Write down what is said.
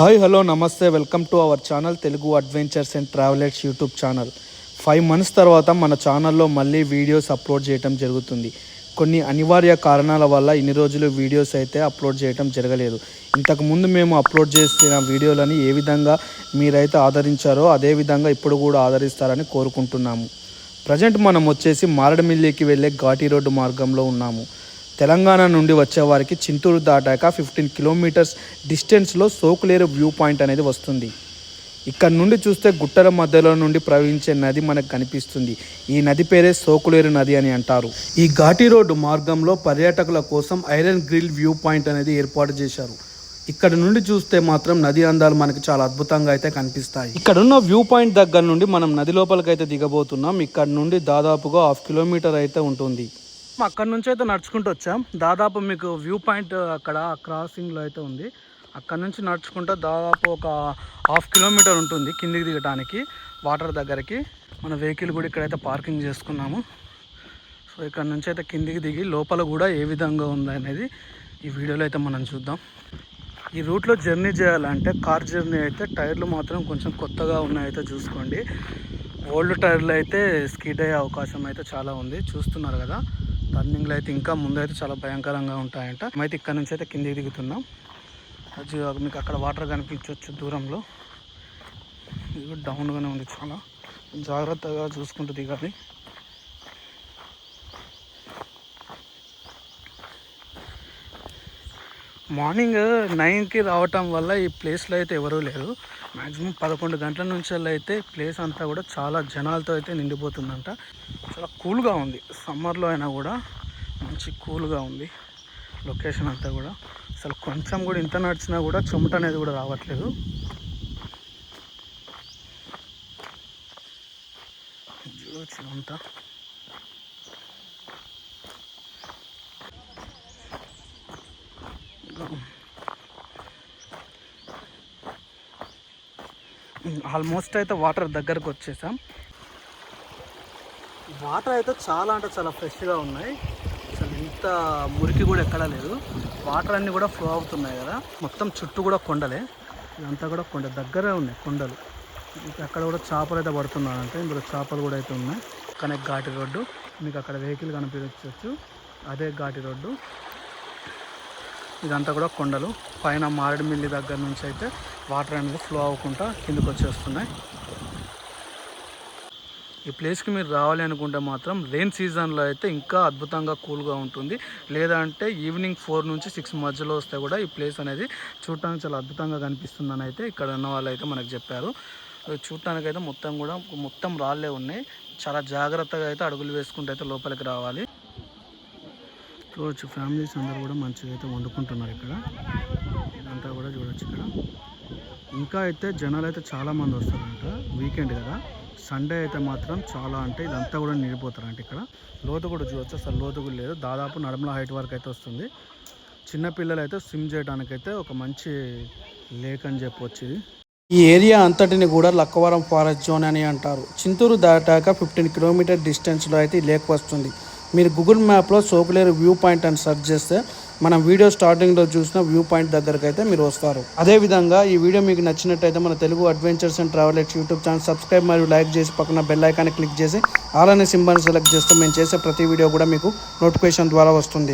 Hi hello నమస్తే welcome to our channel Telugu adventures and travellers YouTube channel. Five months తర్వాత మన ఛానల్లో మళ్ళీ వీడియోస్ అప్లోడ్ చేయడం జరుగుతుంది. కొన్ని అనివార్య కారణాల వల్ల ఇన్ని రోజులు వీడియోస్ అయితే అప్లోడ్ చేయడం జరగలేదు. ఇంతకుముందు మేము అప్లోడ్ చేసిన వీడియోలని ఏ విధంగా మీరైతే ఆదరించారో అదే విధంగా ఇప్పుడు కూడా ఆదరిస్తారని కోరుకుంటున్నాము. ప్రజెంట్ మనం వచ్చేసి మారడమిల్లికి వెళ్ళే ఘాటీ రోడ్డు మార్గంలో ఉన్నాము. తెలంగాణ నుండి వచ్చే వారికి చింతూరు దాటాక ఫిఫ్టీన్ కిలోమీటర్స్ డిస్టెన్స్లో సోకులేరు వ్యూ పాయింట్ అనేది వస్తుంది. ఇక్కడ నుండి చూస్తే గుట్టల మధ్యలో నుండి ప్రవహించే నది మనకు కనిపిస్తుంది. ఈ నది పేరే సోకులేరు నది అని అంటారు. ఈ ఘాటీ రోడ్డు మార్గంలో పర్యాటకుల కోసం ఐరన్ గ్రిల్ వ్యూ పాయింట్ అనేది ఏర్పాటు చేశారు. ఇక్కడ నుండి చూస్తే మాత్రం నది అందాలు మనకు చాలా అద్భుతంగా అయితే కనిపిస్తాయి. ఇక్కడ ఉన్న వ్యూ పాయింట్ దగ్గర నుండి మనం నది లోపలికైతే దిగబోతున్నాం. ఇక్కడ నుండి దాదాపుగా హాఫ్ కిలోమీటర్ అయితే ఉంటుంది. అక్కడ నుంచి అయితే నడుచుకుంటూ వచ్చాం. దాదాపు మీకు వ్యూ పాయింట్ అక్కడ క్రాసింగ్లో అయితే ఉంది. అక్కడ నుంచి నడుచుకుంటూ దాదాపు ఒక హాఫ్ కిలోమీటర్ ఉంటుంది కిందికి దిగడానికి వాటర్ దగ్గరికి. మన వెహికల్ కూడా ఇక్కడైతే పార్కింగ్ చేసుకున్నాము. సో ఇక్కడ నుంచి అయితే కిందికి దిగి లోపల కూడా ఏ విధంగా ఉంది అనేది ఈ వీడియోలో అయితే మనం చూద్దాం. ఈ రూట్లో జర్నీ చేయాలంటే కార్ జర్నీ అయితే టైర్లు మాత్రం కొంచెం కొత్తగా ఉన్నాయైతే చూసుకోండి. ఓల్డ్ టైర్లు అయితే స్కిడ్ అయ్యే అవకాశం అయితే చాలా ఉంది. చూస్తున్నారు కదా. టర్నింగ్లు అయితే ఇంకా ముందైతే చాలా భయంకరంగా ఉంటాయంట. మేమైతే ఇక్కడ నుంచి అయితే కిందికి దిగుతున్నాం. అది మీకు అక్కడ వాటర్ కనిపించవచ్చు దూరంలో. ఇది డౌన్గానే ఉంది చాలా. జాగ్రత్తగా చూసుకుంటూ దిగాలి మార్నింగ్ నైన్కి రావటం వల్ల ఈ ప్లేస్లో అయితే ఎవరూ లేరు. మ్యాక్సిమం పదకొండు గంటల నుంచి అయితే ప్లేస్ అంతా కూడా చాలా జనాలతో అయితే నిండిపోతుందంట. చాలా కూల్గా ఉంది. సమ్మర్లో అయినా కూడా మంచి కూల్గా ఉంది లొకేషన్ అంతా కూడా. అసలు కొంచెం కూడా ఇంత నడిచినా కూడా చెమట అనేది కూడా రావట్లేదు. అంతా ఆల్మోస్ట్ అయితే వాటర్ దగ్గరకు వచ్చేసాం. వాటర్ అయితే చాలా అంటే చాలా ఫ్రెష్గా ఉన్నాయి. అసలు ఇంత మురికి కూడా ఎక్కడా లేదు. వాటర్ అన్నీ కూడా ఫ్లో అవుతున్నాయి కదా. మొత్తం చుట్టూ కూడా కొండలే. ఇదంతా కూడా కొండ. దగ్గరే ఉన్నాయి కొండలు. అక్కడ కూడా చేపలు అయితే పడుతున్నారంటే ఇందులో చేపలు కూడా అయితే ఉన్నాయి. కనెక్ట్ ఘాటి రోడ్డు. మీకు అక్కడ వెహికల్ కనిపించవచ్చు అదే ఘాటి రోడ్డు. ఇదంతా కూడా కొండలు. పైన మారేడుమిల్లి దగ్గర నుంచి అయితే వాటర్ అనేది ఫ్లో అవ్వకుండా కిందకు వచ్చేస్తున్నాయి. ఈ ప్లేస్కి మీరు రావాలి అనుకుంటే మాత్రం రెయిన్ సీజన్లో అయితే ఇంకా అద్భుతంగా కూల్గా ఉంటుంది. లేదంటే ఈవినింగ్ ఫోర్ నుంచి సిక్స్ మధ్యలో వస్తే కూడా ఈ ప్లేస్ అనేది చూడటానికి చాలా అద్భుతంగా కనిపిస్తుందని అయితే ఇక్కడ ఉన్న వాళ్ళు అయితే మనకు చెప్పారు. చూడటానికి అయితే మొత్తం కూడా మొత్తం రాళ్ళే ఉన్నాయి. చాలా జాగ్రత్తగా అయితే అడుగులు వేసుకుంటే అయితే లోపలికి రావాలి. చూడవచ్చు ఫ్యామిలీస్ అందరూ కూడా మంచిగా అయితే వండుకుంటున్నారు ఇక్కడ. ఇదంతా కూడా చూడొచ్చు ఇక్కడ. ఇంకా అయితే జనాలు అయితే చాలామంది వస్తారంట. వీకెండ్ కదా. సండే అయితే మాత్రం చాలా అంటే ఇదంతా కూడా నిండిపోతారంట ఇక్కడ. లోతు కూడా చూడొచ్చు. అసలు లోతు కూడా లేదు. దాదాపు నడుమల హైట్ వరకు అయితే వస్తుంది. చిన్నపిల్లలు అయితే స్విమ్ చేయడానికైతే ఒక మంచి లేక్ అని చెప్పొచ్చు ఇది. ఈ ఏరియా అంతటిని కూడా లక్కవరం ఫారెస్ట్ జోన్ అని అంటారు. చింతూరు దాటాక ఫిఫ్టీన్ కిలోమీటర్ డిస్టెన్స్లో అయితే ఈ లేక్ వస్తుంది. మీరు గూగుల్ మ్యాప్లో సోకులేరు వ్యూ పాయింట్ అని సెర్చ్ చేస్తే మనం వీడియో స్టార్టింగ్లో చూసిన వ్యూ పాయింట్ దగ్గరకు అయితే మీరు వస్తారు. అదేవిధంగా ఈ వీడియో మీకు నచ్చినట్టయితే మన Telugu adventures and travellers YouTube channel subscribe మరియు లైక్ చేసి పక్కన బెల్ ఐకాన్ని క్లిక్ చేసి ఆల్ అనే సింబల్ని సెలెక్ట్ చేస్తే మేము చేసే ప్రతి వీడియో కూడా మీకు నోటిఫికేషన్ ద్వారా వస్తుంది.